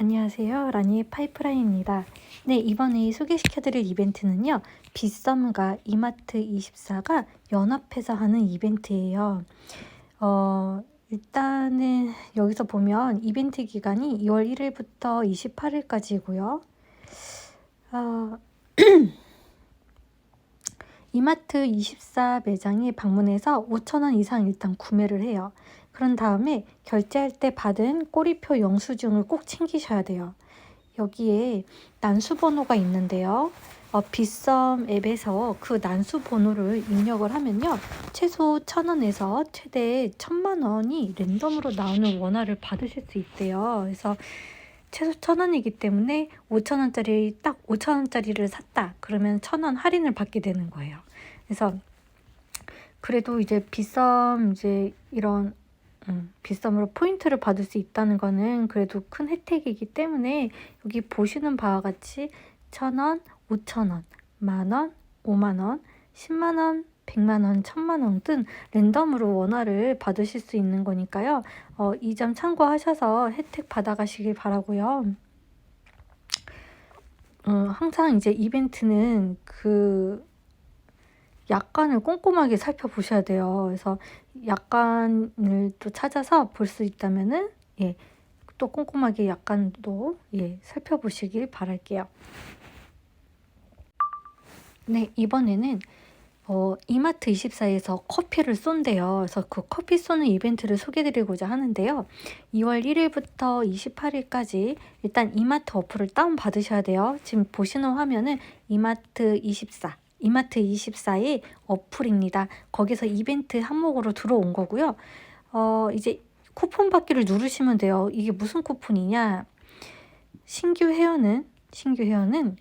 안녕하세요. 라니의 파이프라인입니다. 네, 이번에 소개시켜드릴 이벤트는요. 빗썸과 이마트24가 연합해서 하는 이벤트예요. 어, 일단은 여기서 보면 이벤트 기간이 2월 1일부터 28일까지고요. 어, 이마트 24 매장에 방문해서 5,000원 이상 일단 구매를 해요. 그런 다음에 결제할 때 받은 꼬리표 영수증을 꼭 챙기셔야 돼요. 여기에 난수 번호가 있는데요. 어, 빗썸 앱에서 그 난수 번호를 입력을 하면요. 최소 1,000원에서 최대 1,000만 원이 랜덤으로 나오는 원화를 받으실 수 있대요. 그래서 최소 1,000원이기 때문에 5,000원짜리 딱 5,000원짜리를 샀다. 그러면 1,000원 할인을 받게 되는 거예요. 그래서 그래도 이제 빗썸 이제 이런 음, 빗썸으로 포인트를 받을 수 있다는 거는 그래도 큰 혜택이기 때문에 여기 보시는 바와 같이 천원, 오천 원, 만원, 오만원, 십만원, 백만원, 천만원 등 랜덤으로 원화를 받으실 수 있는 거니까요. 어, 이 점 참고하셔서 혜택 받아가시길 바라고요. 어, 항상 이제 이벤트는 그 약관을 꼼꼼하게 살펴보셔야 돼요. 그래서 약관을 또 찾아서 볼 수 있다면은 예, 또 꼼꼼하게 약관도 예, 살펴보시길 바랄게요. 네, 이번에는 어, 이마트 24에서 커피를 쏜대요. 그래서 그 커피 쏘는 이벤트를 소개드리고자 하는데요. 2월 1일부터 28일까지 일단 이마트 어플을 다운 받으셔야 돼요. 지금 보시는 화면은 이마트 24 이마트 24의 어플입니다. 거기서 이벤트 항목으로 들어온 거고요. 어, 이제 쿠폰 받기를 누르시면 돼요. 이게 무슨 쿠폰이냐? 신규 회원은 신규 회원은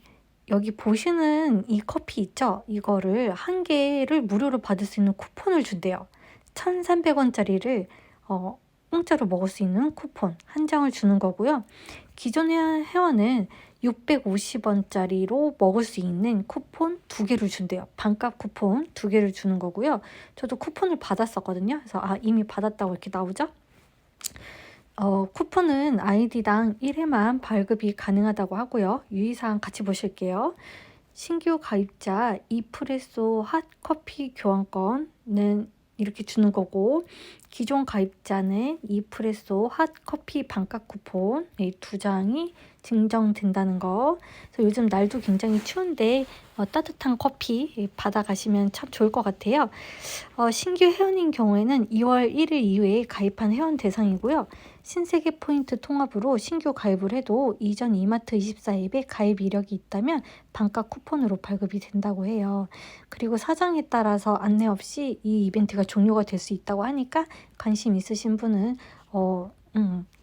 여기 보시는 이 커피 있죠? 이거를 한 개를 무료로 받을 수 있는 쿠폰을 준대요. 1,300원짜리를 어, 공짜로 먹을 수 있는 쿠폰 한 장을 주는 거고요. 기존 회원은 650원짜리로 먹을 수 있는 쿠폰 두 개를 준대요. 반값 쿠폰 두 개를 주는 거고요. 저도 쿠폰을 받았었거든요. 그래서 아 이미 받았다고 이렇게 나오죠. 어, 쿠폰은 아이디당 1회만 발급이 가능하다고 하고요. 유의사항 같이 보실게요. 신규 가입자 이프레소 핫 커피 교환권은 이렇게 주는 거고 기존 가입자는 이프레소 핫 커피 반값 쿠폰 이 두 장이 증정된다는 거. 그래서 요즘 날도 굉장히 추운데 어, 따뜻한 커피 받아가시면 참 좋을 것 같아요. 어, 신규 회원인 경우에는 2월 1일 이후에 가입한 회원 대상이고요. 신세계 포인트 통합으로 신규 가입을 해도 이전 이마트 24 앱에 가입 이력이 있다면 반값 쿠폰으로 발급이 된다고 해요. 그리고 사정에 따라서 안내 없이 이 이벤트가 종료가 될 수 있다고 하니까 관심 있으신 분은 어, 음, 네,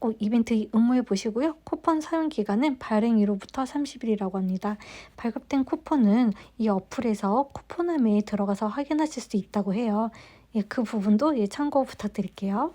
꼭 이벤트 응모해 보시고요. 쿠폰 사용 기간은 발행일로부터 30일이라고 합니다. 발급된 쿠폰은 이 어플에서 쿠폰함에 들어가서 확인하실 수 있다고 해요. 예, 그 부분도 예, 참고 부탁드릴게요.